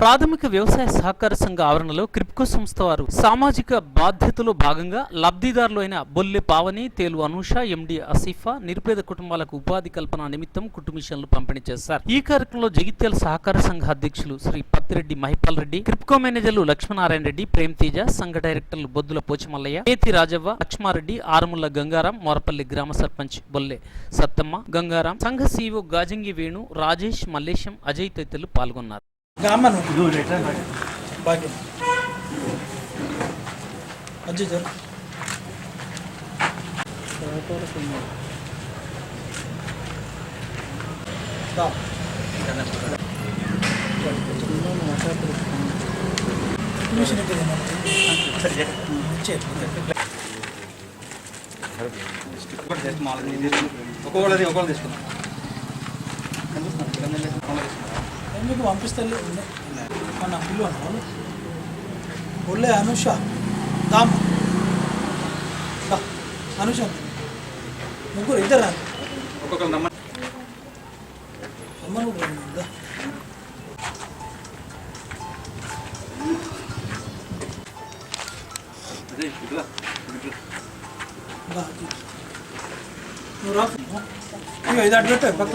ప్రాథమిక వ్యవసాయ సహకార సంఘ ఆవరణలో క్రిప్కో సంస్థ వారు సామాజిక బాధ్యతలో భాగంగా లబ్ధిదారులు అయిన బొల్లె పావని తేలు అనూష ఎండి అసిఫా నిరుపేద కుటుంబాలకు ఉపాధి కల్పన నిమిత్తం కుటుంబిషన్లు పంపిణీ చేశారు. ఈ కార్యక్రమంలో జగిత్యాల సహకార సంఘ అధ్యక్షులు శ్రీ పత్తిరెడ్డి మహిపాల్ రెడ్డి క్రిప్కో మేనేజర్లు లక్ష్మీనారాయణ రెడ్డి ప్రేమ్ తేజ సంఘ డైరెక్టర్లు బొద్దుల పోచమల్లయ్య కేతి రాజవ్వ లక్ష్మారెడ్డి ఆరుముల్ల గంగారాం మోరపల్లి గ్రామ సర్పంచ్ బొల్లె సత్తమ్మ గంగారాం సంఘ సీఓ గాజంగి వేణు రాజేష్ మల్లేశం అజయ్ తదితరులు పాల్గొన్నారు. గామను భాగ్యం అజ్జి జరు దా. మిషన్ ఎక్కడ ఉంది? చేయి. ఒక్కొక్కటి ఒక్కొక్కటి తీసుకుందాం నేను మీకు పంపిస్తాను మన పిల్లు అన్నాను ఒళ్ళే అనుష. దామ్. అనుష. ముగ్గురు ఇద్దరు? రా ఒక్కొక్కరు నువ్వు దా. అదే. నువ్వు రా. ఇక ఇది అటు పెట్టు పక్క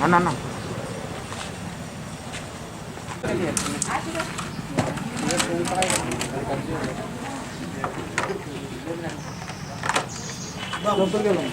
మళ్ళీ దా, లోపలికి వెళ్ళు.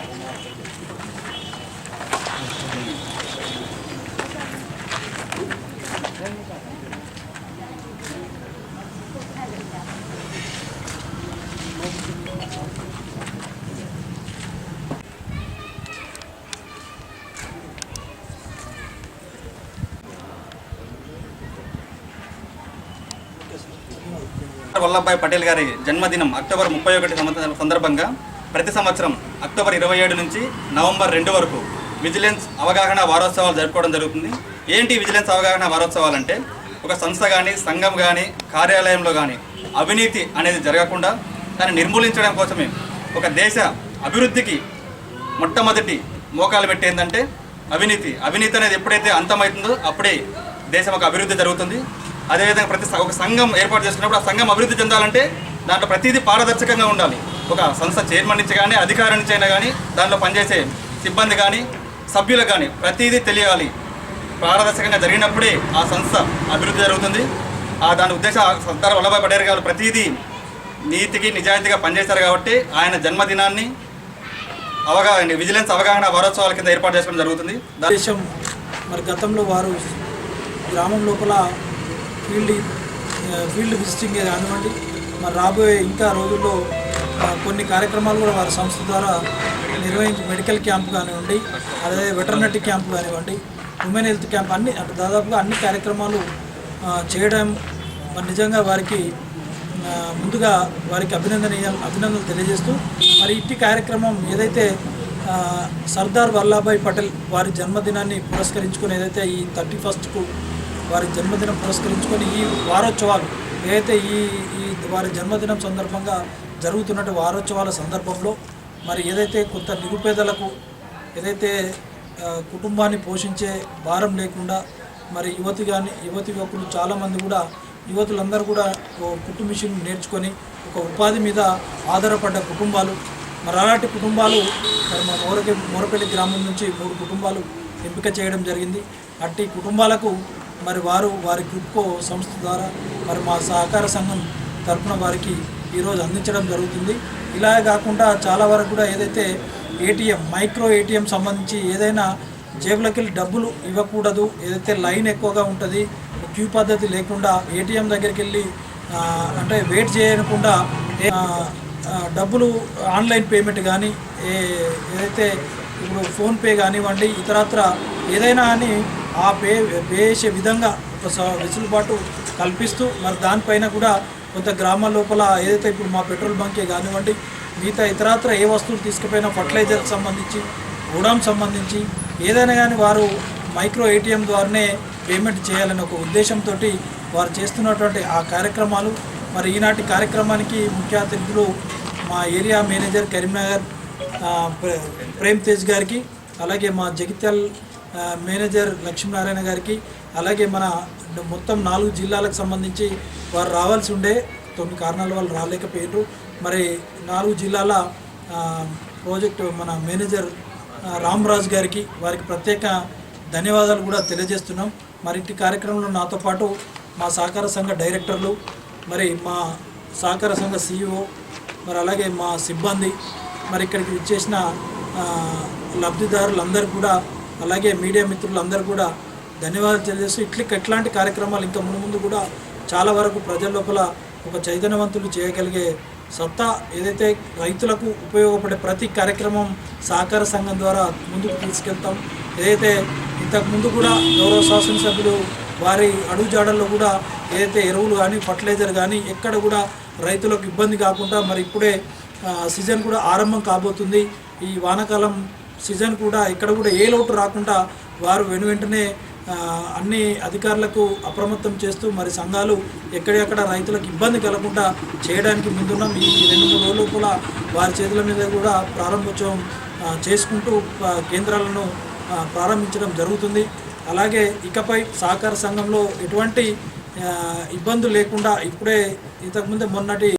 వల్లభాయ్ పటేల్ గారి జన్మదినం అక్టోబర్ ముప్పై ఒకటి సంవత్సరం సందర్భంగా ప్రతి సంవత్సరం అక్టోబర్ ఇరవై ఏడు నుంచి నవంబర్ రెండు వరకు విజిలెన్స్ అవగాహన వారోత్సవాలు జరుపుకోవడం జరుగుతుంది. ఏంటి విజిలెన్స్ అవగాహన వారోత్సవాలు అంటే ఒక సంస్థ కానీ సంఘం కానీ కార్యాలయంలో కానీ అవినీతి అనేది జరగకుండా దాన్ని నిర్మూలించడం కోసమే ఒక దేశ అభివృద్ధికి మొట్టమొదటి మోకాలు పెట్టేందంటే అవినీతి. అవినీతి అనేది ఎప్పుడైతే అంతమవుతుందో అప్పుడే దేశం ఒక అభివృద్ధి జరుగుతుంది. అదేవిధంగా ప్రతి ఒక సంఘం ఏర్పాటు చేసుకున్నప్పుడు ఆ సంఘం అభివృద్ధి చెందాలంటే దాంట్లో ప్రతిదీ పారదర్శకంగా ఉండాలి. ఒక సంస్థ చైర్మన్ నుంచి కానీ అధికారి నుంచి అయినా కానీ దాంట్లో పనిచేసే సిబ్బంది కానీ సభ్యులకు కానీ ప్రతిదీ తెలియాలి. పారదర్శకంగా జరిగినప్పుడే ఆ సంస్థ అభివృద్ధి జరుగుతుంది. ఆ దాని ఉద్దేశం సర్దార్ వల్లభాయ్ పటేల్ గారు ప్రతిదీ నీతికి నిజాయితీగా పనిచేశారు కాబట్టి ఆయన జన్మదినాన్ని అవగాహన విజిలెన్స్ అవగాహన వారోత్సవాల కింద ఏర్పాటు చేసుకోవడం జరుగుతుంది. దేశం మరి గతంలో వారు గ్రామం లోపల ఫీల్డ్ ఫీల్డ్ విజిటింగ్ కానివ్వండి. మరి రాబోయే ఇంకా రోజుల్లో కొన్ని కార్యక్రమాలు కూడా వారి సంస్థ ద్వారా నిర్వహించి మెడికల్ క్యాంప్ కానివ్వండి అదే వెటర్నరీ క్యాంప్ కానివ్వండి ఉమెన్ హెల్త్ క్యాంప్ అన్ని అంటే దాదాపుగా అన్ని కార్యక్రమాలు చేయడం మరి నిజంగా వారికి ముందుగా వారికి అభినందన అభినందనలు తెలియజేస్తూ మరి ఇట్టి కార్యక్రమం ఏదైతే సర్దార్ వల్లభాయ్ పటేల్ వారి జన్మదినాన్ని పురస్కరించుకుని ఏదైతే ఈ థర్టీ ఫస్ట్కు వారి జన్మదినం పురస్కరించుకొని ఈ వారోత్సవాలు ఏదైతే ఈ ఈ వారి జన్మదినం సందర్భంగా జరుగుతున్నట్టు వారోత్సవాల సందర్భంలో మరి ఏదైతే కొంత నిరుపేదలకు ఏదైతే కుటుంబాన్ని పోషించే భారం లేకుండా మరి యువతి కానీ యువతి యువకులు చాలామంది కూడా యువతులందరూ కూడా ఓ కుట్టు మిషన్ నేర్చుకొని ఒక ఉపాధి మీద ఆధారపడ్డ కుటుంబాలు మరి అలాంటి కుటుంబాలు మరి మా మోరపల్లి గ్రామం నుంచి మూడు కుటుంబాలు ఎంపిక చేయడం జరిగింది. అట్టి కుటుంబాలకు మరి వారు వారి గ్రూప్కో సంస్థ ద్వారా మరి మా సహకార సంఘం తరపున వారికి ఈరోజు అందించడం జరుగుతుంది. ఇలా కాకుండా చాలా వరకు కూడా ఏదైతే ఏటీఎం మైక్రో ఏటీఎం సంబంధించి ఏదైనా జేబులకి వెళ్ళి డబ్బులు ఇవ్వకూడదు ఏదైతే లైన్ ఎక్కువగా ఉంటుంది క్యూ పద్ధతి లేకుండా ఏటీఎం దగ్గరికి వెళ్ళి అంటే వెయిట్ చేయకుండా డబ్బులు ఆన్లైన్ పేమెంట్ కానీ ఏ ఏదైతే ఇప్పుడు ఫోన్పే కానివ్వండి ఇతరత్ర ఏదైనా అని ఆ పే పే చేసే విధంగా ఒక వెసులుబాటు కల్పిస్తూ మరి దానిపైన కూడా కొంత గ్రామాల లోపల ఏదైతే ఇప్పుడు మా పెట్రోల్ బంకే కానివ్వండి మిగతా ఇతరత్ర ఏ వస్తువులు తీసుకుపోయినా ఫర్టిలైజర్కి సంబంధించి గూడాం సంబంధించి ఏదైనా కానీ వారు మైక్రో ఏటీఎం ద్వారానే పేమెంట్ చేయాలనే ఒక ఉద్దేశంతో వారు చేస్తున్నటువంటి ఆ కార్యక్రమాలు. మరి ఈనాటి కార్యక్రమానికి ముఖ్య అతిథులు మా ఏరియా మేనేజర్ కరీంనగర్ ప్రేమ్ తేజ్ గారికి అలాగే మా జగిత్యాల్ మేనేజర్ లక్ష్మీనారాయణ గారికి అలాగే మన మొత్తం నాలుగు జిల్లాలకు సంబంధించి వారు రావాల్సి ఉండే కొన్ని కారణాల వల్ల రాలేకపోయారు మరి నాలుగు జిల్లాల ప్రాజెక్టు మన మేనేజర్ రామ్రాజ్ గారికి వారికి ప్రత్యేక ధన్యవాదాలు కూడా తెలియజేస్తున్నాం. మరి ఇట్టి కార్యక్రమంలో నాతో పాటు మా సహకార సంఘ డైరెక్టర్లు మరి మా సహకార సంఘ సీఈఓ మరి అలాగే మా సిబ్బంది మరి ఇక్కడికి విచ్చేసిన లబ్ధిదారులందరూ కూడా అలాగే మీడియా మిత్రులందరూ కూడా ధన్యవాదాలు తెలియజేస్తూ ఇట్లకి ఎట్లాంటి కార్యక్రమాలు ఇంకా ముందు ముందు కూడా చాలా వరకు ప్రజల లోపల ఒక చైతన్యవంతులు చేయగలిగే సత్తా ఏదైతే రైతులకు ఉపయోగపడే ప్రతి కార్యక్రమం సహకార సంఘం ద్వారా ముందుకు తీసుకెళ్తాం. ఏదైతే ఇంతకు ముందు కూడా గౌరవ శాసనసభ్యులు వారి అడుగుజాడల్లో కూడా ఏదైతే ఎరువులు కానీ ఫర్టిలైజర్ కానీ ఎక్కడ కూడా రైతులకు ఇబ్బంది కాకుండా మరి ఇప్పుడే సీజన్ కూడా ఆరంభం కాబోతుంది. ఈ వానాకాలం సీజన్ కూడా ఇక్కడ కూడా ఏ లోటు రాకుండా వారు వెను వెంటనే అన్ని అధికారులకు అప్రమత్తం చేస్తూ మరి సంఘాలు ఎక్కడెక్కడ రైతులకు ఇబ్బంది కలగకుండా చేయడానికి ముందున్నాం. ఈ రెండు మూడు రోజులు కూడా వారి చేతుల మీద కూడా ప్రారంభోత్సవం చేసుకుంటూ కేంద్రాలను ప్రారంభించడం జరుగుతుంది. అలాగే ఇకపై సహకార సంఘంలో ఎటువంటి ఇబ్బందులు లేకుండా ఇప్పుడే ఇంతకుముందే మొన్నటి